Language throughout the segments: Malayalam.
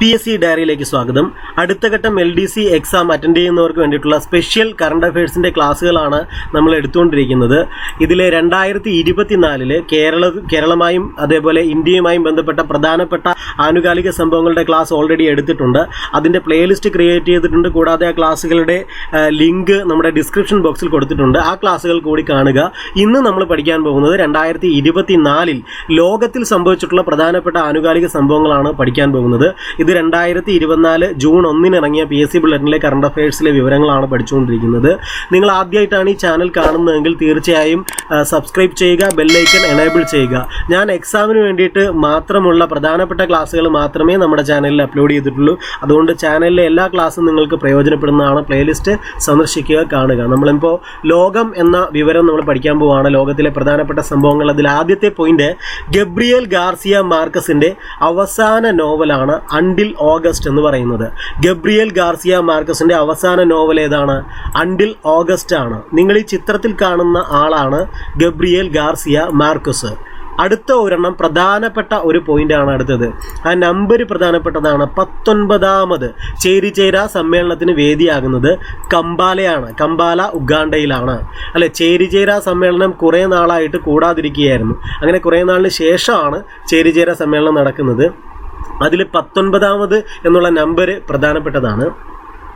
പി എസ് സി ഡയറിയിലേക്ക് സ്വാഗതം. അടുത്ത ഘട്ടം L D C exam attend ചെയ്യുന്നവർക്ക് വേണ്ടിയിട്ടുള്ള സ്പെഷ്യൽ കറണ്ട് അഫയേഴ്സിന്റെ ക്ലാസ്സുകളാണ് നമ്മൾ എടുത്തുകൊണ്ടിരിക്കുന്നത്. ഇതിൽ രണ്ടായിരത്തി ഇരുപത്തിനാലിൽ കേരള കേരളമായും അതേപോലെ ഇന്ത്യയുമായും ബന്ധപ്പെട്ട പ്രധാനപ്പെട്ട ആനുകാലിക സംഭവങ്ങളുടെ ക്ലാസ് ഓൾറെഡി എടുത്തിട്ടുണ്ട്. അതിന്റെ പ്ലേലിസ്റ്റ് ക്രിയേറ്റ് ചെയ്തിട്ടുണ്ട്. കൂടാതെ ആ ക്ലാസ്സുകളുടെ ലിങ്ക് നമ്മുടെ ഡിസ്ക്രിപ്ഷൻ ബോക്സിൽ കൊടുത്തിട്ടുണ്ട്. ആ ക്ലാസ്സുകൾ കൂടി കാണുക. ഇന്ന് നമ്മൾ പഠിക്കാൻ പോകുന്നത് രണ്ടായിരത്തി ഇരുപത്തിനാലിൽ ലോകത്തിൽ സംഭവിച്ചിട്ടുള്ള പ്രധാനപ്പെട്ട ആനുകാലിക സംഭവങ്ങളാണ് പഠിക്കാൻ പോകുന്നത്. ഇത് രണ്ടായിരത്തി ഇരുപത്തിനാല് ജൂൺ ഒന്നിന് ഇറങ്ങിയ പി എസ് സി ബുള്ളറ്റിനിലെ കറണ്ട് അഫയേഴ്സിലെ വിവരങ്ങളാണ് പഠിച്ചുകൊണ്ടിരിക്കുന്നത്. നിങ്ങൾ ആദ്യമായിട്ടാണ് ഈ ചാനൽ കാണുന്നതെങ്കിൽ തീർച്ചയായും സബ്സ്ക്രൈബ് ചെയ്യുക ബെല്ലൈക്കൺ എനേബിൾ ചെയ്യുക. ഞാൻ എക്സാമിന് വേണ്ടിയിട്ട് മാത്രമുള്ള പ്രധാനപ്പെട്ട ക്ലാസ്സുകൾ മാത്രമേ നമ്മുടെ ചാനലിൽ അപ്ലോഡ് ചെയ്തിട്ടുള്ളൂ. അതുകൊണ്ട് ചാനലിലെ എല്ലാ ക്ലാസ്സും നിങ്ങൾക്ക് പ്രയോജനപ്പെടുന്നതാണ്. പ്ലേലിസ്റ്റ് സന്ദർശിക്കുക കാണുക. നമ്മളിപ്പോൾ ലോകം എന്ന വിവരം നമ്മൾ പഠിക്കാൻ പോവുകയാണ് ലോകത്തിലെ പ്രധാനപ്പെട്ട സംഭവങ്ങൾ അതിൽ ആദ്യത്തെ പോയിന്റ് ഗബ്രിയൽ ഗാർസിയ മാർക്കസിന്റെ അവസാന നോവലാണ് അണ്ടിൽ ഓഗസ്റ്റ് എന്ന് പറയുന്നത്. ഗബ്രിയൽ ഗാർസിയ മാർക്കസിന്റെ അവസാന നോവൽ ഏതാണ്? അണ്ടിൽ ഓഗസ്റ്റ് ആണ്. നിങ്ങൾ ഈ ചിത്രത്തിൽ കാണുന്ന ആളാണ് ഗബ്രിയൽ ഗാർസിയ മാർക്കസ്. അടുത്ത ഒരെണ്ണം പ്രധാനപ്പെട്ട ഒരു പോയിന്റാണ് അടുത്തത്. ആ നമ്പർ പ്രധാനപ്പെട്ടതാണ്. പത്തൊൻപതാമത് ചേരിചേര സമ്മേളനത്തിന് വേദിയാകുന്നത് കമ്പാലയാണ്. കമ്പാല ഉഗാണ്ടയിലാണ്. അല്ലെ ചേരിചേര സമ്മേളനം കുറേ നാളായിട്ട് കൂടാതിരിക്കുകയായിരുന്നു. അങ്ങനെ കുറേ നാളിന് ശേഷമാണ് ചേരിചേര സമ്മേളനം നടക്കുന്നത്. അതിൽ പത്തൊൻപതാമത് എന്നുള്ള നമ്പർ പ്രധാനപ്പെട്ടതാണ്.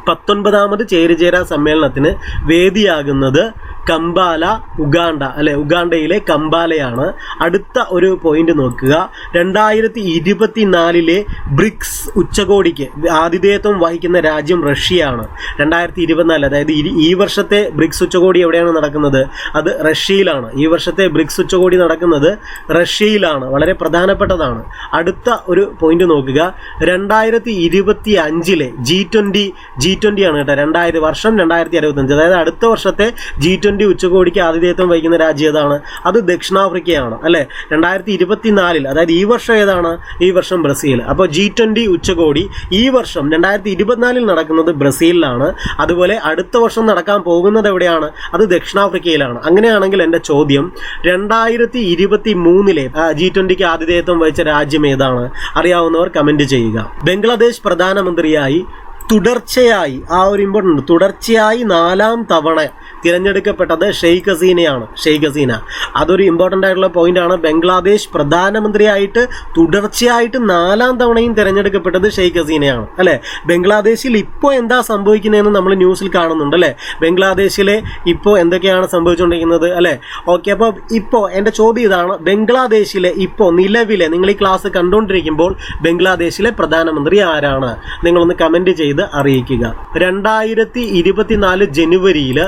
പത്തൊൻപതാമത് ചേരിചേരാ സമ്മേളനത്തിന് വേദിയാകുന്നത് കമ്പാല ഉഗാണ്ട അല്ലെ? ഉഗാണ്ടയിലെ കമ്പാലയാണ്. അടുത്ത ഒരു പോയിന്റ് നോക്കുക. രണ്ടായിരത്തി ഇരുപത്തിനാലിലെ ബ്രിക്സ് ഉച്ചകോടിക്ക് ആതിഥേയത്വം വഹിക്കുന്ന രാജ്യം റഷ്യയാണ്. രണ്ടായിരത്തി ഇരുപത്തിനാല് അതായത് ഈ- വർഷത്തെ ബ്രിക്സ് ഉച്ചകോടി എവിടെയാണ് നടക്കുന്നത്? അത് റഷ്യയിലാണ്. ഈ വർഷത്തെ ബ്രിക്സ് ഉച്ചകോടി നടക്കുന്നത് റഷ്യയിലാണ്. വളരെ പ്രധാനപ്പെട്ടതാണ്. അടുത്ത ഒരു പോയിന്റ് നോക്കുക. രണ്ടായിരത്തി ഇരുപത്തി അഞ്ചിലെ ജി ട്വന്റി ജി ട്വന്റി ആണ് കേട്ടോ. രണ്ടായിരം വർഷം രണ്ടായിരത്തി അറുപത്തഞ്ച് അതായത് അടുത്ത വർഷത്തെ ജി ട്വന്റി ഉച്ചകോടിക്ക് ആതിഥേയത്വം വഹിക്കുന്ന രാജ്യം ഏതാണ്? അത് ദക്ഷിണാഫ്രിക്കയാണ് അല്ലേ? രണ്ടായിരത്തി ഇരുപത്തിനാലിൽ അതായത് ഈ വർഷം ഏതാണ്? ഈ വർഷം ബ്രസീൽ. അപ്പോൾ ജി ട്വന്റി ഉച്ചകോടി ഈ വർഷം രണ്ടായിരത്തി ഇരുപത്തിനാലിൽ നടക്കുന്നത് ബ്രസീലിലാണ്. അതുപോലെ അടുത്ത വർഷം നടക്കാൻ പോകുന്നത് എവിടെയാണ്? അത് ദക്ഷിണാഫ്രിക്കയിലാണ്. അങ്ങനെയാണെങ്കിൽ എന്റെ ചോദ്യം രണ്ടായിരത്തി ഇരുപത്തി മൂന്നിലെ ജി ട്വന്റിക്ക് ആതിഥേയത്വം വഹിച്ച രാജ്യം ഏതാണ്? അറിയാവുന്നവർ കമന്റ് ചെയ്യുക. ബംഗ്ലാദേശ് പ്രധാനമന്ത്രിയായി തുടർച്ചയായി ആ ഒരു ഇമ്പോർട്ടന്റ് തുടർച്ചയായി നാലാം തവണ തിരഞ്ഞെടുക്കപ്പെട്ടത് ഷെയ്ഖ് ഹസീനയാണ്. ഷെയ്ഖ് ഹസീന. അതൊരു ഇമ്പോർട്ടന്റ് ആയിട്ടുള്ള പോയിന്റാണ് ബംഗ്ലാദേശ് പ്രധാനമന്ത്രിയായിട്ട് തുടർച്ചയായിട്ട് നാലാം തവണയും തിരഞ്ഞെടുക്കപ്പെട്ടത് ഷെയ്ഖ് ഹസീനയാണ്. അല്ലേ? ബംഗ്ലാദേശിൽ ഇപ്പോൾ എന്താ സംഭവിക്കുന്നതെന്ന് നമ്മൾ ന്യൂസിൽ കാണുന്നുണ്ട് അല്ലേ? ബംഗ്ലാദേശിലെ ഇപ്പോൾ എന്തൊക്കെയാണ് സംഭവിച്ചുകൊണ്ടിരിക്കുന്നത്? അല്ലേ? ഓക്കെ അപ്പോൾ ഇപ്പോൾ എന്റെ ചോദ്യം ഇതാണ്. ബംഗ്ലാദേശിലെ ഇപ്പോൾ നിലവിലെ നിങ്ങൾ ഈ ക്ലാസ് കണ്ടുകൊണ്ടിരിക്കുമ്പോൾ ബംഗ്ലാദേശിലെ പ്രധാനമന്ത്രി ആരാണ്? നിങ്ങളൊന്ന് കമന്റ് ചെയ്ത് അറിയിക്കുക. രണ്ടായിരത്തി ഇരുപത്തിനാല് ജനുവരിയിൽ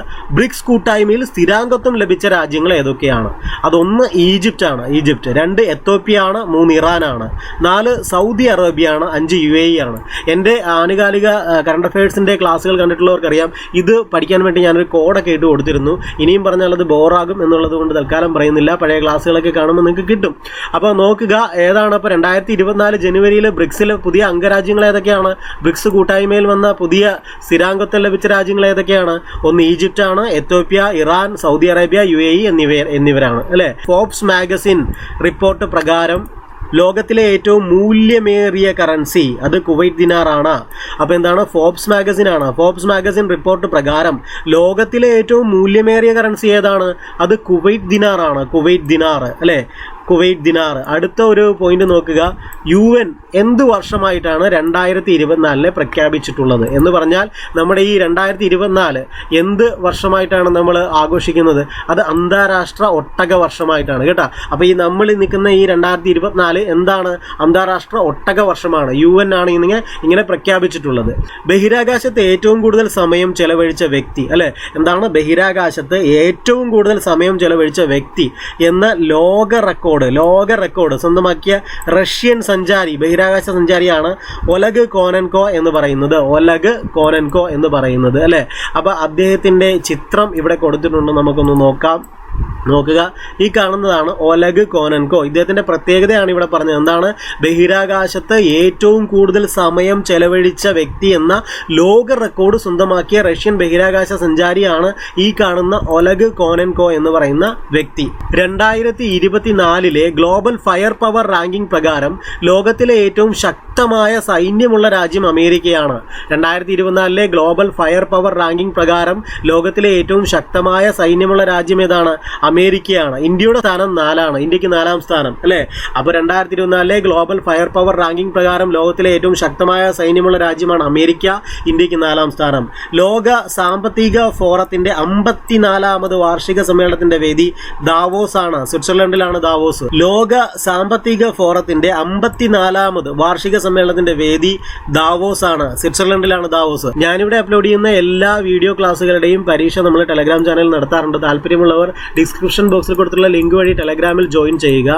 ബ്രിക്സ് കൂട്ടായ്മയിൽ സ്ഥിരാംഗത്വം ലഭിച്ച രാജ്യങ്ങൾ ഏതൊക്കെയാണ്? അതൊന്ന് ഈജിപ്റ്റ് ആണ് ഈജിപ്റ്റ്. രണ്ട് എത്തോപ്യ ആണ് മൂന്ന് ഇറാനാണ്. നാല് സൗദി അറേബ്യ ആണ് അഞ്ച് യു എ ആണ്. എന്റെ ആനുകാലിക കറണ്ട് അഫയേഴ്സിന്റെ ക്ലാസ്സുകൾ കണ്ടിട്ടുള്ളവർക്കറിയാം. ഇത് പഠിക്കാൻ വേണ്ടി ഞാനൊരു കോഡൊക്കെ ഇട്ട് കൊടുത്തിരുന്നു. ഇനിയും പറഞ്ഞാൽ അത് ബോറാകും എന്നുള്ളത് കൊണ്ട് തൽക്കാലം പറയുന്നില്ല. പഴയ ക്ലാസ്സുകളൊക്കെ കാണുമ്പോൾ നിങ്ങൾക്ക് കിട്ടും. അപ്പോൾ നോക്കുക ഏതാണ് അപ്പോൾ രണ്ടായിരത്തി ഇരുപത്തിനാല് ജനുവരിയിൽ ബ്രിക്സിൽ പുതിയ അംഗരാജ്യങ്ങൾ ഏതൊക്കെയാണ്? ബ്രിക്സ് കൂട്ടായ്മയിൽ വന്ന പുതിയ സ്ഥിരാംഗത്വം ലഭിച്ച രാജ്യങ്ങൾ ഏതൊക്കെയാണ്? ഒന്ന് ഈജിപ്റ്റ് ആണ് Ethiopia Iran Saudi Arabia U A E എന്നിവ എന്നിവരാണ് അല്ലെ? ഫോബ്സ് മാഗസിൻ റിപ്പോർട്ട് പ്രകാരം ലോകത്തിലെ ഏറ്റവും മൂല്യമേറിയ കറൻസി അത് കുവൈറ്റ് ദിനാറാണ്. അപ്പോൾ എന്താണ്? ഫോബ്സ് മാഗസിൻ ആണ് ഫോബ്സ് മാഗസിൻ റിപ്പോർട്ട് പ്രകാരം ലോകത്തിലെ ഏറ്റവും മൂല്യമേറിയ കറൻസി ഏതാണ്? അത് കുവൈറ്റ് ദിനാറാണ്. കുവൈറ്റ് ദിനാർ അല്ലേ? Kuwait dinar. അടുത്ത ഒരു പോയിന്റ് നോക്കുക. യു എൻ എന്ത് വർഷമായിട്ടാണ് രണ്ടായിരത്തി ഇരുപത്തിനാലിനെ പ്രഖ്യാപിച്ചിട്ടുള്ളത്? എന്ന് പറഞ്ഞാൽ നമ്മുടെ ഈ രണ്ടായിരത്തി ഇരുപത്തിനാല് എന്ത് വർഷമായിട്ടാണ് നമ്മൾ ആഘോഷിക്കുന്നത്? അത് അന്താരാഷ്ട്ര ഒട്ടക വർഷമായിട്ടാണ് കേട്ടോ. അപ്പോൾ ഈ നമ്മൾ നിൽക്കുന്ന ഈ രണ്ടായിരത്തി ഇരുപത്തിനാല് എന്താണ് അന്താരാഷ്ട്ര ഒട്ടക വർഷമാണ്? യു എൻ ആണ് ഇങ്ങനെ ഇങ്ങനെ പ്രഖ്യാപിച്ചിട്ടുള്ളത്. ബഹിരാകാശത്ത് ഏറ്റവും കൂടുതൽ സമയം ചെലവഴിച്ച വ്യക്തി അല്ലെ? എന്താണ് ബഹിരാകാശത്ത് ഏറ്റവും കൂടുതൽ സമയം ചെലവഴിച്ച വ്യക്തി എന്ന ലോക റെക്കോർഡ് ലോക റെക്കോർഡ് സ്വന്തമാക്കിയ റഷ്യൻ സഞ്ചാരി ബഹിരാകാശ സഞ്ചാരിയാണ് ഒലഗ് കോനൻകോ എന്ന് പറയുന്നത്. ഒലഗ് കോനൻകോ എന്ന് പറയുന്നത് അല്ലേ? അപ്പോൾ അദ്ദേഹത്തിന്റെ ചിത്രം ഇവിടെ കൊടുത്തിട്ടുണ്ട്. നമുക്കൊന്ന് നോക്കാം. നോക്കുക. ഈ കാണുന്നതാണ് ഒലഗ് കോനൻകോ. ഇദ്ദേഹത്തിന്റെ പ്രത്യേകതയാണ് ഇവിടെ പറഞ്ഞത്. എന്താണ്? ബഹിരാകാശത്ത് ഏറ്റവും കൂടുതൽ സമയം ചെലവഴിച്ച വ്യക്തി എന്ന ലോക റെക്കോർഡ് സ്വന്തമാക്കിയ റഷ്യൻ ബഹിരാകാശ സഞ്ചാരിയാണ് ഈ കാണുന്ന ഒലഗ് കോനൻകോ എന്ന് പറയുന്ന വ്യക്തി. രണ്ടായിരത്തി ഇരുപത്തിനാലിലെ ഗ്ലോബൽ ഫയർ പവർ റാങ്കിംഗ് പ്രകാരം ലോകത്തിലെ ഏറ്റവും ശക്തമായ സൈന്യമുള്ള രാജ്യം അമേരിക്കയാണ്. രണ്ടായിരത്തി ഇരുപത്തിനാലിലെ ഗ്ലോബൽ ഫയർ പവർ റാങ്കിംഗ് പ്രകാരം ലോകത്തിലെ ഏറ്റവും ശക്തമായ സൈന്യമുള്ള രാജ്യം ഏതാണ്? അമേരിക്കയാണ്. ഇന്ത്യയുടെ സ്ഥാനം നാലാണ്. ഇന്ത്യയ്ക്ക് നാലാം സ്ഥാനം അല്ലേ? അപ്പോൾ രണ്ടായിരത്തി ഇരുപത്തിനാലിലെ ഗ്ലോബൽ ഫയർ പവർ റാങ്കിംഗ് പ്രകാരം ലോകത്തിലെ ഏറ്റവും ശക്തമായ സൈന്യമുള്ള രാജ്യമാണ് അമേരിക്ക. ഇന്ത്യയ്ക്ക് നാലാം സ്ഥാനം. ലോക സാമ്പത്തിക ഫോറത്തിന്റെ അമ്പത്തിനാലാമത് വാർഷിക സമ്മേളനത്തിന്റെ വേദി ദാവോസ് ആണ് സ്വിറ്റ്സർലൻഡിലാണ് ദാവോസ്. ലോക സാമ്പത്തിക ഫോറത്തിന്റെ അമ്പത്തിനാലാമത് വാർഷിക സമ്മേളനത്തിന്റെ വേദി ദാവോസ് ആണ് സ്വിറ്റ്സർലൻഡിലാണ് ദാവോസ്. ഞാനിവിടെ അപ്ലോഡ് ചെയ്യുന്ന എല്ലാ വീഡിയോ ക്ലാസ്സുകളുടെയും പരീക്ഷ നമ്മൾ ടെലഗ്രാം ചാനൽ നടത്താറുണ്ട്. താല്പര്യമുള്ളവർ ഡിസ്ക്രിപ്ഷൻ ബോക്സിൽ കൊടുത്തിട്ടുള്ള ലിങ്ക് വഴി ടെലഗ്രാമിൽ ജോയിൻ ചെയ്യുക.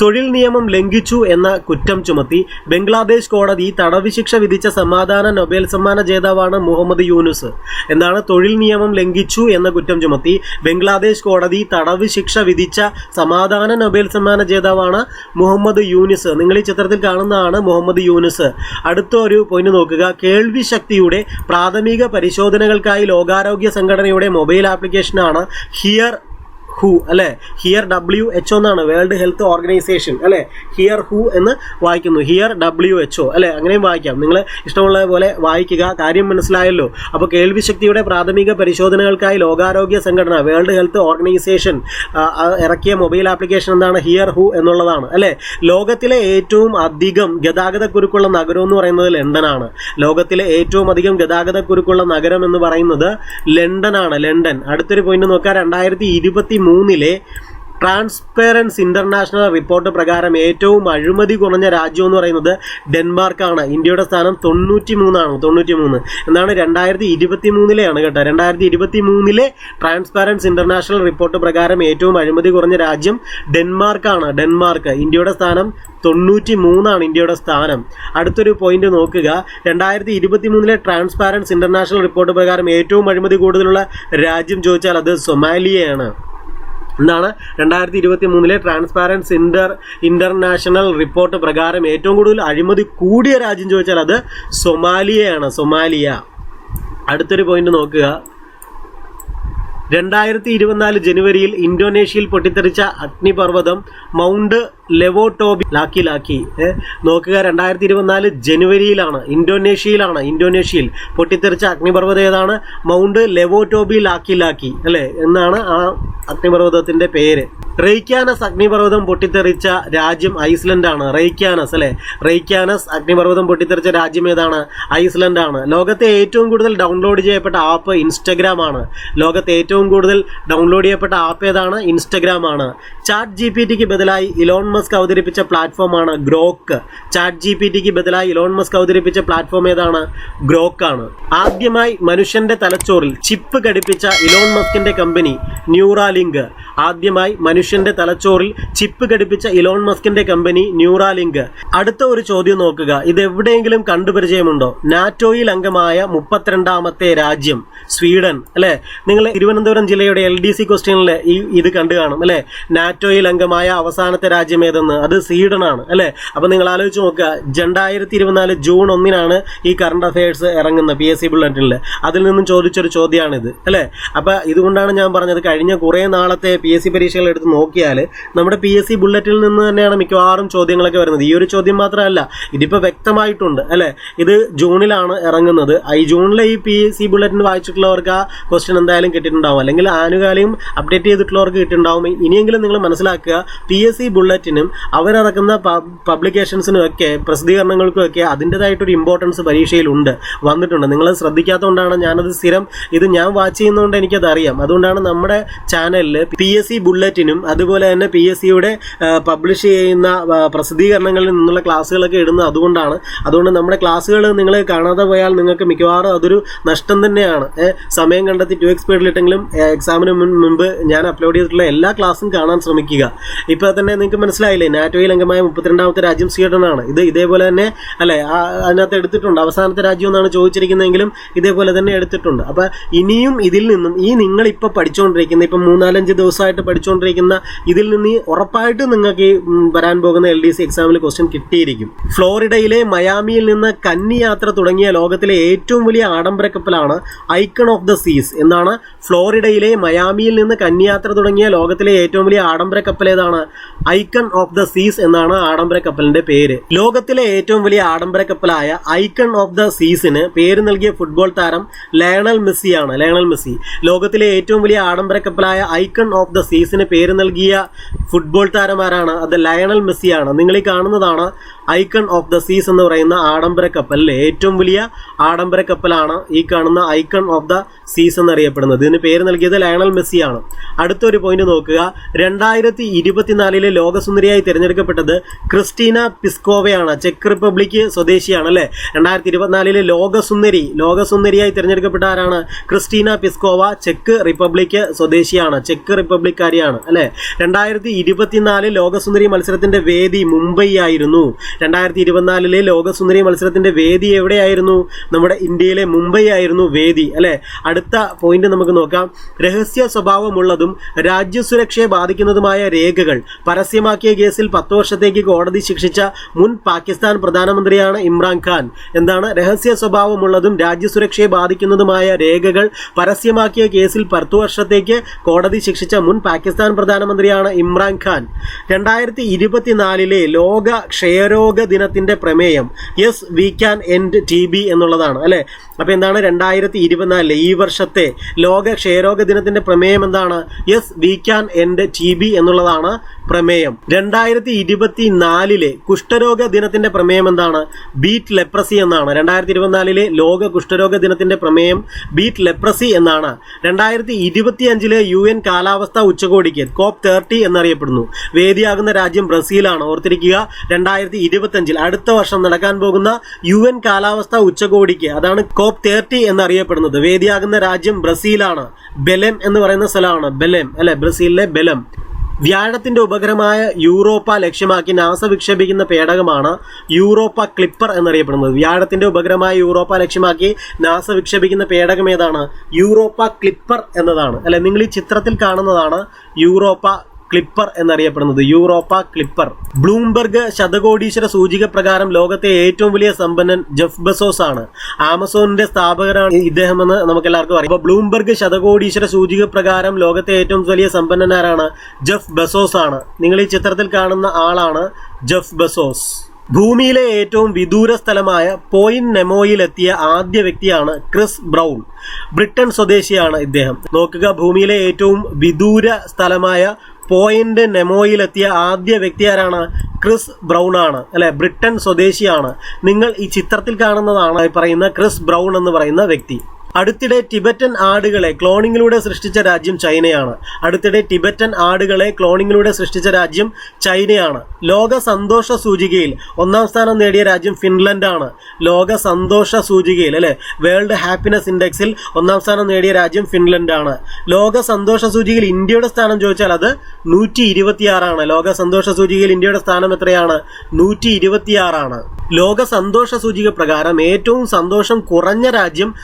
തൊഴിൽ നിയമം ലംഘിച്ചു എന്ന കുറ്റം ചുമത്തി. ബംഗ്ലാദേശ് കോടതി തടവ് ശിക്ഷ വിധിച്ച സമാധാന നൊബേൽ സമ്മാന ജേതാവാണ് മുഹമ്മദ് യൂനുസ്. എന്താണ് തൊഴിൽ നിയമം ലംഘിച്ചു എന്ന കുറ്റം ചുമത്തി. ബംഗ്ലാദേശ് കോടതി തടവ് ശിക്ഷ വിധിച്ച സമാധാന നൊബേൽ സമ്മാന ജേതാവാണ് മുഹമ്മദ് യൂനിസ്. നിങ്ങൾ ഈ ചിത്രത്തിൽ കാണുന്നതാണ് മുഹമ്മദ് യൂനിസ്. അടുത്ത ഒരു പോയിന്റ് നോക്കുക. കേൾവി ശക്തിയുടെ പ്രാഥമിക പരിശോധനകൾക്കായി ലോകാരോഗ്യ സംഘടനയുടെ മൊബൈൽ ആപ്ലിക്കേഷനാണ് ഹിയർ ഹു അല്ലെ? ഹിയർ ഡബ്ല്യു എച്ച് എന്നാണ് വേൾഡ് ഹെൽത്ത് ഓർഗനൈസേഷൻ അല്ലെ? ഹിയർ ഹു എന്ന് വായിക്കുന്നു. ഹിയർ ഡബ്ല്യു എച്ച് ഒ അല്ലെ? അങ്ങനെയും വായിക്കാം. നിങ്ങൾ ഇഷ്ടമുള്ള പോലെ വായിക്കുക. കാര്യം മനസ്സിലായല്ലോ. അപ്പോൾ കേൾവിശക്തിയുടെ പ്രാഥമിക പരിശോധനകൾക്കായി ലോകാരോഗ്യ സംഘടന വേൾഡ് ഹെൽത്ത് ഓർഗനൈസേഷൻ ഇറക്കിയ മൊബൈൽ ആപ്ലിക്കേഷൻ എന്താണ്? ഹിയർ ഹു എന്നുള്ളതാണ് അല്ലെ? ലോകത്തിലെ ഏറ്റവും അധികം ഗതാഗത കുരുക്കുള്ള നഗരം എന്ന് പറയുന്നത് ലണ്ടനാണ്. ലോകത്തിലെ ഏറ്റവും അധികം ഗതാഗത കുരുക്കുള്ള നഗരം എന്ന് പറയുന്നത് ലണ്ടനാണ് ലണ്ടൻ. അടുത്തൊരു പോയിന്റ് നോക്കാം രണ്ടായിരത്തി ഇരുപത്തി മൂന്നിലെ ട്രാൻസ്പെറൻസ് ഇന്റർനാഷണൽ റിപ്പോർട്ട് പ്രകാരം ഏറ്റവും അഴിമതി കുറഞ്ഞ രാജ്യം എന്ന് പറയുന്നത് ഡെൻമാർക്കാണ്. ഇന്ത്യയുടെ സ്ഥാനം തൊണ്ണൂറ്റി മൂന്നാണ് തൊണ്ണൂറ്റി മൂന്ന് എന്നാണ് രണ്ടായിരത്തി ഇരുപത്തി മൂന്നിലെയാണ് കേട്ടോ. രണ്ടായിരത്തി ഇരുപത്തി മൂന്നിലെ ട്രാൻസ്പെറൻസ് ഇന്റർനാഷണൽ റിപ്പോർട്ട് പ്രകാരം ഏറ്റവും അഴിമതി കുറഞ്ഞ രാജ്യം ഡെൻമാർക്കാണ് ഡെൻമാർക്ക്. ഇന്ത്യയുടെ സ്ഥാനം തൊണ്ണൂറ്റി മൂന്നാണ് ഇന്ത്യയുടെ സ്ഥാനം. അടുത്തൊരു പോയിന്റ് നോക്കുക. രണ്ടായിരത്തി ഇരുപത്തി മൂന്നിലെ ട്രാൻസ്പാരൻസ് ഇന്റർനാഷണൽ റിപ്പോർട്ട് പ്രകാരം ഏറ്റവും അഴിമതി കൂടുതലുള്ള രാജ്യം ചോദിച്ചാൽ അത് സൊമാലിയയാണ് എന്നാണ് രണ്ടായിരത്തി ഇരുപത്തി മൂന്നിലെ ട്രാൻസ്പാരൻസ് ഇന്റർ ഇന്റർനാഷണൽ റിപ്പോർട്ട് പ്രകാരം ഏറ്റവും കൂടുതൽ അഴിമതി കൂടിയ രാജ്യം ചോദിച്ചാൽ അത് സൊമാലിയയാണ് സൊമാലിയ. അടുത്തൊരു പോയിന്റ് നോക്കുക. രണ്ടായിരത്തി ഇരുപത്തിനാല് ജനുവരിയിൽ ഇന്തോനേഷ്യയിൽ പൊട്ടിത്തെറിച്ച അഗ്നിപർവതം മൗണ്ട് ലെവോട്ടോബി ലാക്കി ലാക്കി. നോക്കുക രണ്ടായിരത്തി ഇരുപത്തിനാല് ജനുവരിയിലാണ് ഇന്തോനേഷ്യയിലാണ് ഇന്തോനേഷ്യയിൽ പൊട്ടിത്തെറിച്ച അഗ്നിപർവതം ഏതാണ്? മൗണ്ട് ലെവോട്ടോബി ലാക്കി ലാക്കി അല്ലേ? എന്നാണ് ആ അഗ്നിപർവതത്തിന്റെ പേര്. റെയ്ക്കാനസ് അഗ്നിപർവതം പൊട്ടിത്തെറിച്ച രാജ്യം ഐസ്ലൻഡ് ആണ് റെയ്ക്കാനസ് അല്ലെ? റെയ്ക്കാനസ് അഗ്നിപർവതം പൊട്ടിത്തെറിച്ച രാജ്യം ഏതാണ്? ഐസ്ലൻഡ് ആണ് ലോകത്തെ ഏറ്റവും കൂടുതൽ ഡൗൺലോഡ് ചെയ്യപ്പെട്ട ആപ്പ് ഇൻസ്റ്റഗ്രാം ആണ് ലോകത്തെ ഏറ്റവും കൂടുതൽ ഡൗൺലോഡ് ചെയ്യപ്പെട്ട ആപ്പ് ഏതാണ്? ഇൻസ്റ്റഗ്രാം ആണ് ചാറ്റ് ജി പി ടിക്ക് ബദലായി ഇലോൺ മസ്ക് അവതരിപ്പിച്ച പ്ലാറ്റ്ഫോമാണ് ഗ്രോക്ക്. ചാറ്റ് ജി പി ടിക്ക് ബദലായി ഇലോൺ മസ്ക് അവതരിപ്പിച്ച പ്ലാറ്റ്ഫോം ഏതാണ്? ഗ്രോക്ക് ആണ് ആദ്യമായി മനുഷ്യന്റെ തലച്ചോറിൽ ചിപ്പ് ഘടിപ്പിച്ച ഇലോൺ മസ്കിന്റെ കമ്പനി ന്യൂറാലിങ്ക്. ആദ്യമായി മനുഷ്യന്റെ തലച്ചോറിൽ ചിപ്പ് ഘടിപ്പിച്ച ഇലോൺ മസ്കിന്റെ കമ്പനി ന്യൂറാലിങ്ക്. അടുത്ത ഒരു ചോദ്യം നോക്കുക. ഇത് എവിടെയെങ്കിലും കണ്ടുപരിചയമുണ്ടോ? നാറ്റോയിൽ അംഗമായ മുപ്പത്തിരണ്ടാമത്തെ രാജ്യം സ്വീഡൻ അല്ലെ? നിങ്ങൾ തിരുവനന്തപുരം ജില്ലയുടെ എൽ ഡി സി ക്വസ്റ്റ്യനിൽ ഈ ഇത് കണ്ടു കാണും അല്ലെ? നാറ്റോയിൽ അംഗമായ അവസാനത്തെ രാജ്യം ഏതെന്ന്? അത് സ്വീഡൻ ആണ് അല്ലെ? അപ്പൊ നിങ്ങൾ ആലോചിച്ച് നോക്കുക രണ്ടായിരത്തി ഇരുപത്തിനാല് ജൂൺ ഒന്നിനാണ് ഈ കറണ്ട് അഫയേഴ്സ് ഇറങ്ങുന്നത് പി എസ് സി ബുള്ളറ്റിനിൽ അതിൽ നിന്നും ചോദിച്ചൊരു ചോദ്യമാണിത് അല്ലെ? അപ്പൊ ഇതുകൊണ്ടാണ് ഞാൻ പറഞ്ഞത് കഴിഞ്ഞ കുറേ നാളത്തെ പി എസ് സി പരീക്ഷകൾ എടുത്ത് നോക്കിയാൽ നമ്മുടെ പി എസ് സി ബുള്ളറ്റിൽ നിന്ന് തന്നെയാണ് മിക്കവാറും ചോദ്യങ്ങളൊക്കെ വരുന്നത്. ഈ ഒരു ചോദ്യം മാത്രമല്ല ഇതിപ്പോൾ വ്യക്തമായിട്ടുണ്ട് അല്ലെ? ഇത് ജൂണിലാണ് ഇറങ്ങുന്നത്. ഈ ജൂണിലെ ഈ പി എസ് സി ബുള്ളറ്റിൻ വായിച്ചിട്ടുള്ളവർക്ക് ആ ക്വസ്റ്റ്യൻ എന്തായാലും കിട്ടിയിട്ടുണ്ടാവും. അല്ലെങ്കിൽ ആനുകാലികം അപ്ഡേറ്റ് ചെയ്തിട്ടുള്ളവർക്ക് കിട്ടിയിട്ടുണ്ടാവും. ഇനിയെങ്കിലും നിങ്ങൾ മനസ്സിലാക്കുക. പി എസ് സി ബുള്ളറ്റിനും അവരിറക്കുന്ന പബ്ലിക്കേഷൻസിനും ഒക്കെ പ്രസിദ്ധീകരണങ്ങൾക്കും ഒക്കെ അതിന്റെതായിട്ടൊരു ഇമ്പോർട്ടൻസ് പരീക്ഷയിലുണ്ട് വന്നിട്ടുണ്ട്. നിങ്ങൾ ശ്രദ്ധിക്കാത്തതുകൊണ്ടാണ് ഞാനത് സ്ഥിരം ഇത് ഞാൻ വാച്ച് ചെയ്യുന്നതുകൊണ്ട് എനിക്കത് അറിയാം അതുകൊണ്ടാണ് നമ്മുടെ ചാനലിൽ പി എസ് സി ബുള്ളറ്റിനും അതുപോലെ തന്നെ പി എസ് സിയുടെ പബ്ലിഷ് ചെയ്യുന്ന പ്രസിദ്ധീകരണങ്ങളിൽ നിന്നുള്ള ക്ലാസ്സുകളൊക്കെ ഇടുന്നത് അതുകൊണ്ടാണ്. അതുകൊണ്ട് നമ്മുടെ ക്ലാസ്സുകൾ നിങ്ങൾ കാണാതെ പോയാൽ നിങ്ങൾക്ക് മിക്കവാറും അതൊരു നഷ്ടം തന്നെയാണ്. സമയം കണ്ടെത്തി ടു സ്പീഡിലിട്ടെങ്കിലും എക്സാമിന് മുൻപ് ഞാൻ അപ്ലോഡ് ചെയ്തിട്ടുള്ള എല്ലാ ക്ലാസ്സും കാണാൻ ശ്രമിക്കുക ശ്രമിക്കുക. ഇപ്പോൾ തന്നെ നിങ്ങൾക്ക് മനസ്സിലായില്ലേ? നാറ്റോയിൽ അംഗമായ മുപ്പത്തിരണ്ടാമത്തെ രാജ്യം സ്വീഡനാണ്. ഇത് ഇതേപോലെ തന്നെ അല്ലെ? അതിനകത്ത് എടുത്തിട്ടുണ്ട്. അവസാനത്തെ രാജ്യം എന്നാണ് ചോദിച്ചിരിക്കുന്നതെങ്കിലും ഇതേപോലെ തന്നെ എടുത്തിട്ടുണ്ട്. അപ്പോൾ ഇനിയും ഇതിൽ നിന്നും ഈ നിങ്ങൾ ഇപ്പൊ പഠിച്ചുകൊണ്ടിരിക്കുന്ന ഇപ്പൊ മൂന്നാലഞ്ച് ദിവസമായിട്ട് പഠിച്ചുകൊണ്ടിരിക്കുന്ന ഇതിൽ നിന്ന് ഉറപ്പായിട്ട് നിങ്ങൾക്ക് ഈ വരാൻ പോകുന്ന എൽ ഡി സി എക്സാമിൽ ക്വസ്റ്റ്യൻ കിട്ടിയിരിക്കും. ഫ്ലോറിഡയിലെ മയാമിയിൽ നിന്ന് കന്നി യാത്ര തുടങ്ങിയ ലോകത്തിലെ ഏറ്റവും വലിയ ആഡംബര കപ്പലാണ് ഐക്കൺ ഓഫ് ദ സീസ്. എന്നാണ് ഫ്ലോറിഡയിലെ മയാമിയിൽ നിന്ന് കന്നിയാത്ര തുടങ്ങിയ ലോകത്തിലെ ഏറ്റവും വലിയ ആഡംബര കപ്പൽ ഏതാണ് ഐക്കൺ ഓഫ് ദ സീസ് എന്നാണ് ആഡംബര കപ്പലിന്റെ പേര്. ലോകത്തിലെ ഏറ്റവും വലിയ ആഡംബര കപ്പലായ ഐക്കൺ ഓഫ് ദ സീസിന് പേര് നൽകിയ ഫുട്ബോൾ താരം ലയണൽ മെസ്സിയാണ് ലയണൽ മെസ്സി. ലോകത്തിലെ ഏറ്റവും വലിയ ആഡംബര കപ്പലായ ഐക്കൺ ഓഫ് ദ സീസിന് പേര് നൽകിയ ഫുട്ബോൾ താരമാരാണ് അത് ലയണൽ മെസ്സിയാണ്. നിങ്ങൾ ഈ കാണുന്നതാണ് ഐക്കൺ ഓഫ് ദ സീസ് എന്ന് പറയുന്ന ആഡംബര കപ്പലിലെ ഏറ്റവും വലിയ ആഡംബര കപ്പലാണ് ഈ കാണുന്ന ഐക്കൺ ഓഫ് ദ സീസ് എന്നറിയപ്പെടുന്നത്. ഇതിന് പേര് നൽകിയത് ലയണൽ മെസ്സിയാണ്. അടുത്തൊരു പോയിന്റ് നോക്കുക. രണ്ടായിരത്തി ഇരുപത്തിനാലിലെ ലോകസുന്ദരിയായി തിരഞ്ഞെടുക്കപ്പെട്ടത് ക്രിസ്റ്റീന പിസ്കോവയാണ് ചെക്ക് റിപ്പബ്ലിക് സ്വദേശിയാണ് അല്ലേ രണ്ടായിരത്തി ഇരുപത്തിനാലിലെ ലോകസുന്ദരി ലോകസുന്ദരിയായി തിരഞ്ഞെടുക്കപ്പെട്ട ആരാണ്? ക്രിസ്റ്റീന പിസ്കോവ ചെക്ക് റിപ്പബ്ലിക് സ്വദേശിയാണ് ചെക്ക് റിപ്പബ്ലിക്കാരിയാണ് അല്ലേ? രണ്ടായിരത്തി ഇരുപത്തിനാല് ലോകസുന്ദരി മത്സരത്തിന്റെ വേദി മുംബൈ ആയിരുന്നു. രണ്ടായിരത്തി ഇരുപത്തിനാലിലെ ലോകസുന്ദരി മത്സരത്തിന്റെ വേദി എവിടെയായിരുന്നു? നമ്മുടെ ഇന്ത്യയിലെ മുംബൈ ആയിരുന്നു വേദി അല്ലേ? അടുത്ത പോയിന്റ് നമുക്ക് നോക്കാം. രഹസ്യ സ്വഭാവമുള്ളതും രാജ്യസുരക്ഷയെ ബാധിക്കുന്നതുമായ രേഖകൾ. പരസ്യമാക്കിയ കേസിൽ പത്ത് വർഷത്തേക്ക് കോടതി ശിക്ഷിച്ച മുൻ പാകിസ്ഥാൻ പ്രധാനമന്ത്രിയാണ് ഇമ്രാൻഖാൻ എന്താണ് രഹസ്യ സ്വഭാവമുള്ളതും രാജ്യസുരക്ഷയെ ബാധിക്കുന്നതുമായ രേഖകൾ പരസ്യമാക്കിയ കേസിൽ പത്ത് വർഷത്തേക്ക് കോടതി ശിക്ഷിച്ച മുൻ പാകിസ്ഥാൻ പ്രധാനമന്ത്രിയാണ് ഇമ്രാൻഖാൻ രണ്ടായിരത്തി ഇരുപത്തിനാലിലെ ലോക ക്ഷയരോഗ ദിനത്തിന്റെ പ്രമേയം. Yes we can end T B എന്നുള്ളതാണ് അല്ലെ? അപ്പൊ എന്താണ് രണ്ടായിരത്തി ഇരുപത്തിനാലിലെ ഈ വർഷത്തെ ലോക ക്ഷയരോഗ ദിനത്തിന്റെ പ്രമേയം എന്താണ്? Yes we can end T B എന്നുള്ളതാണ് പ്രമേയം. രണ്ടായിരത്തി ഇരുപത്തിനാലിലെ കുഷ്ഠരോഗ ദിനത്തിന്റെ പ്രമേയം എന്താണ്? ബീറ്റ് ലെപ്രസി എന്നാണ്. രണ്ടായിരത്തി ഇരുപത്തിനാലിലെ ലോക കുഷ്ഠരോഗ ദിനത്തിന്റെ പ്രമേയം ബീറ്റ് ലെപ്രസി എന്നാണ്. രണ്ടായിരത്തി ഇരുപത്തി അഞ്ചിലെ യു എൻ കാലാവസ്ഥാ ഉച്ചകോടിക്ക് കോപ്പ് തേർട്ടി എന്നറിയപ്പെടുന്നു. വേദിയാകുന്ന രാജ്യം ബ്രസീലാണ്. ഓർത്തിരിക്കുക രണ്ടായിരത്തി ഇരുപത്തിയഞ്ചിൽ അടുത്ത വർഷം നടക്കാൻ പോകുന്ന യു എൻ കാലാവസ്ഥാ ഉച്ചകോടിക്ക് അതാണ് കോപ്പ് തേർട്ടി എന്നറിയപ്പെടുന്നത്. വേദിയാകുന്ന രാജ്യം ബ്രസീലാണ്. ബെലം എന്ന് പറയുന്ന സ്ഥലമാണ്. ബെലം അല്ലെ? ബ്രസീലിലെ ബെലം. വ്യാഴത്തിന്റെ ഉപഗ്രഹമായ യൂറോപ്പ ലക്ഷ്യമാക്കി നാസ വിക്ഷേപിക്കുന്ന പേടകമാണ് യൂറോപ്പ ക്ലിപ്പർ എന്നറിയപ്പെടുന്നത്. വ്യാഴത്തിന്റെ ഉപഗ്രഹമായ യൂറോപ്പ ലക്ഷ്യമാക്കി നാസ വിക്ഷേപിക്കുന്ന പേടകം ഏതാണ്? യൂറോപ്പ ക്ലിപ്പർ എന്നതാണ്. അല്ലെ? നിങ്ങൾ ഈ ചിത്രത്തിൽ കാണുന്നതാണ് യൂറോപ്പ ക്ലിപ്പർ എന്നറിയപ്പെടുന്നത് യൂറോപ്പ ക്ലിപ്പർ. ബ്ലൂംബർഗ് ശതകോടീശ്വര സൂചിക പ്രകാരം ലോകത്തെ ഏറ്റവും വലിയ സമ്പന്നൻ ജെഫ് ബസോസ് ആണ്. ആമസോണിന്റെ സ്ഥാപകരാണ് ഇദ്ദേഹമെന്ന് നമുക്ക് എല്ലാവർക്കും അറിയാം. അപ്പോൾ ബ്ലൂംബർഗ് ശതകോടീശ്വര സൂചിക പ്രകാരം ലോകത്തെ ഏറ്റവും വലിയ സമ്പന്നനാരാണ് ജെഫ് ബസോസ് ആണ്. നിങ്ങൾ ഈ ചിത്രത്തിൽ കാണുന്ന ആളാണ് ജെഫ് ബസോസ്. ഭൂമിയിലെ ഏറ്റവും വിദൂര സ്ഥലമായ പോയിന്റ് നെമോയിലെത്തിയ ആദ്യ വ്യക്തിയാണ് ക്രിസ് ബ്രൗൺ. ബ്രിട്ടൻ സ്വദേശിയാണ് ഇദ്ദേഹം. നോക്കുക ഭൂമിയിലെ ഏറ്റവും വിദൂര സ്ഥലമായ പോയിന്റ് നെമോയിലെത്തിയ ആദ്യ വ്യക്തി ആരാണ് ക്രിസ് ബ്രൗൺ ആണ് അല്ലെ? ബ്രിട്ടൻ സ്വദേശിയാണ്. നിങ്ങൾ ഈ ചിത്രത്തിൽ കാണുന്നതാണ് പറയുന്ന ക്രിസ് ബ്രൗൺ എന്ന് പറയുന്ന വ്യക്തി. അടുത്തിടെ ടിബറ്റൻ ആടുകളെ ക്ലോണിങ്ങിലൂടെ സൃഷ്ടിച്ച രാജ്യം ചൈനയാണ്. അടുത്തിടെ ടിബറ്റൻ ആടുകളെ ക്ലോണിങ്ങിലൂടെ സൃഷ്ടിച്ച രാജ്യം ചൈനയാണ്. ലോക സന്തോഷ സൂചികയിൽ ഒന്നാം സ്ഥാനം നേടിയ രാജ്യം ഫിൻലൻഡാണ്. ലോക സന്തോഷ സൂചികയിൽ അല്ലെ? വേൾഡ് ഹാപ്പിനെസ് ഇൻഡെക്സിൽ ഒന്നാം സ്ഥാനം നേടിയ രാജ്യം ഫിൻലൻഡാണ്. ലോക സന്തോഷ സൂചികയിൽ ഇന്ത്യയുടെ സ്ഥാനം ചോദിച്ചാൽ അത് നൂറ്റി ഇരുപത്തിയാറാണ് ലോക സന്തോഷ സൂചികയിൽ ഇന്ത്യയുടെ സ്ഥാനം എത്രയാണ്? നൂറ്റി ഇരുപത്തിയാറാണ് ലോക സന്തോഷ സൂചിക പ്രകാരം ഏറ്റവും സന്തോഷം കുറഞ്ഞ രാജ്യം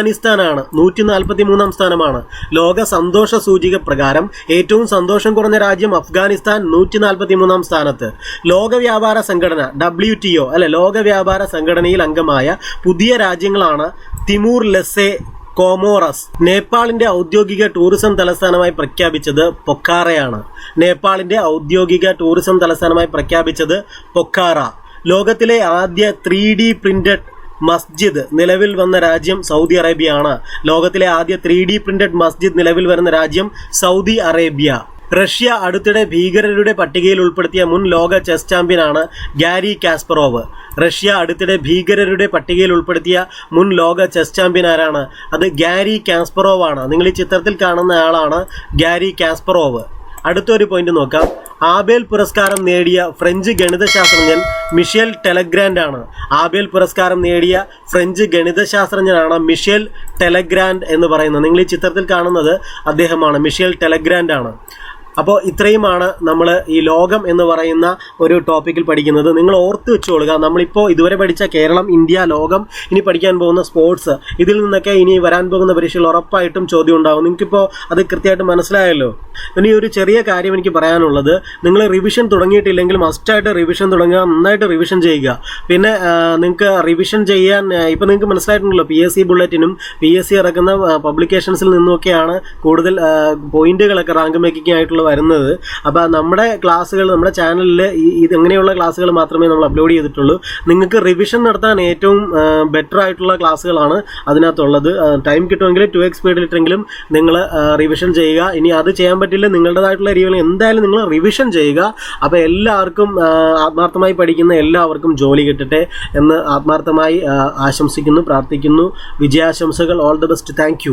അഫ്ഗാനിസ്ഥാനാണ്. നൂറ്റി നാൽപ്പത്തി മൂന്നാം സ്ഥാനമാണ്. ലോക സന്തോഷ സൂചിക പ്രകാരം ഏറ്റവും സന്തോഷം കുറഞ്ഞ രാജ്യം അഫ്ഗാനിസ്ഥാൻ നൂറ്റി നാൽപ്പത്തി മൂന്നാം സ്ഥാനത്ത്. ലോക വ്യാപാര സംഘടന ഡബ്ല്യു ടി ഒ അല്ലെ ലോക വ്യാപാര സംഘടനയിൽ അംഗമായ പുതിയ രാജ്യങ്ങളാണ് തിമൂർ ലെസെ കോമോറസ്. നേപ്പാളിന്റെ ഔദ്യോഗിക ടൂറിസം തലസ്ഥാനമായി പ്രഖ്യാപിച്ചത് പൊക്കാറയാണ്. നേപ്പാളിന്റെ ഔദ്യോഗിക ടൂറിസം തലസ്ഥാനമായി പ്രഖ്യാപിച്ചത് പൊക്കാറ. ലോകത്തിലെ ആദ്യ ത്രീ ഡി പ്രിന്റഡ് മസ്ജിദ് നിലവിൽ വന്ന രാജ്യം സൗദി അറേബ്യയാണ്. ലോകത്തിലെ ആദ്യ ത്രീ ഡി പ്രിന്റഡ് മസ്ജിദ് നിലവിൽ വരുന്ന രാജ്യം സൗദി അറേബ്യ. റഷ്യ അടുത്തിടെ ഭീകരരുടെ പട്ടികയിൽ ഉൾപ്പെടുത്തിയ മുൻ ലോക ചെസ് ചാമ്പ്യനാണ് ഗാരി കാസ്പറോവ്. റഷ്യ അടുത്തിടെ ഭീകരരുടെ പട്ടികയിൽ ഉൾപ്പെടുത്തിയ മുൻ ലോക ചെസ് ചാമ്പ്യൻ ആരാണ് അത് ഗാരി കാസ്പറോവ് ആണ് നിങ്ങൾ ഈ ചിത്രത്തിൽ കാണുന്ന ആളാണ് ഗാരി കാസ്പറോവ്. അടുത്തൊരു പോയിന്റ് നോക്കാം. ആബേൽ പുരസ്കാരം നേടിയ ഫ്രഞ്ച് ഗണിതശാസ്ത്രജ്ഞൻ മിഷേൽ ടെലഗ്രാൻഡ് ആണ് ആബേൽ പുരസ്കാരം നേടിയ ഫ്രഞ്ച് ഗണിതശാസ്ത്രജ്ഞനാണ് മിഷേൽ ടെലഗ്രാൻഡ് എന്ന് പറയുന്നത്. നിങ്ങൾ ഈ ചിത്രത്തിൽ കാണുന്നത് അദ്ദേഹമാണ് മിഷേൽ ടെലഗ്രാൻഡ് ആണ് അപ്പോൾ ഇത്രയുമാണ് നമ്മൾ ഈ ലോകം എന്ന് പറയുന്ന ഒരു ടോപ്പിക്കിൽ പഠിക്കുന്നത്. നിങ്ങൾ ഓർത്ത് വെച്ചുകൊള്ളുക നമ്മളിപ്പോൾ ഇതുവരെ പഠിച്ച കേരളം ഇന്ത്യ ലോകം ഇനി പഠിക്കാൻ പോകുന്ന സ്പോർട്സ് ഇതിൽ നിന്നൊക്കെ ഇനി വരാൻ പോകുന്ന പരീക്ഷയിൽ ഉറപ്പായിട്ടും ചോദ്യം ഉണ്ടാകും നിങ്ങൾക്കിപ്പോൾ അത് കൃത്യമായിട്ട് മനസ്സിലായല്ലോ? ഇനി ഒരു ചെറിയ കാര്യം എനിക്ക് പറയാനുള്ളത് നിങ്ങൾ റിവിഷൻ തുടങ്ങിയിട്ടില്ലെങ്കിൽ മസ്റ്റായിട്ട് റിവിഷൻ തുടങ്ങുക നന്നായിട്ട് റിവിഷൻ ചെയ്യുക. പിന്നെ നിങ്ങൾക്ക് റിവിഷൻ ചെയ്യാൻ ഇപ്പം നിങ്ങൾക്ക് മനസ്സിലായിട്ടുണ്ടല്ലോ പി എസ് സി ബുള്ളറ്റിനും പി എസ് സി ഇറക്കുന്ന പബ്ലിക്കേഷൻസിൽ നിന്നൊക്കെയാണ് കൂടുതൽ പോയിന്റുകളൊക്കെ റാങ്ക് മേക്കിംഗ് ആയിട്ടുള്ള വരുന്നത്. അപ്പോൾ നമ്മുടെ ക്ലാസ്സുകൾ നമ്മുടെ ചാനലിൽ ഇത് ഇങ്ങനെയുള്ള ക്ലാസ്സുകൾ മാത്രമേ നമ്മൾ അപ്ലോഡ് ചെയ്തിട്ടുള്ളൂ. നിങ്ങൾക്ക് റിവിഷൻ നടത്താൻ ഏറ്റവും ബെറ്റർ ആയിട്ടുള്ള ക്ലാസ്സുകളാണ് അതിനകത്തുള്ളത്. ടൈം കിട്ടുമെങ്കിൽ ടു എക്സ് സ്പീഡിലിട്ടെങ്കിലും നിങ്ങൾ റിവിഷൻ ചെയ്യുക. ഇനി അത് ചെയ്യാൻ പറ്റില്ല നിങ്ങളുടേതായിട്ടുള്ള രീതിയിൽ എന്തായാലും നിങ്ങൾ റിവിഷൻ ചെയ്യുക. അപ്പോൾ എല്ലാവർക്കും ആത്മാർത്ഥമായി പഠിക്കുന്ന എല്ലാവർക്കും ജോലി കിട്ടട്ടെ എന്ന് ആത്മാർത്ഥമായി ആശംസിക്കുന്നു പ്രാർത്ഥിക്കുന്നു. വിജയാശംസകൾ. All the best thank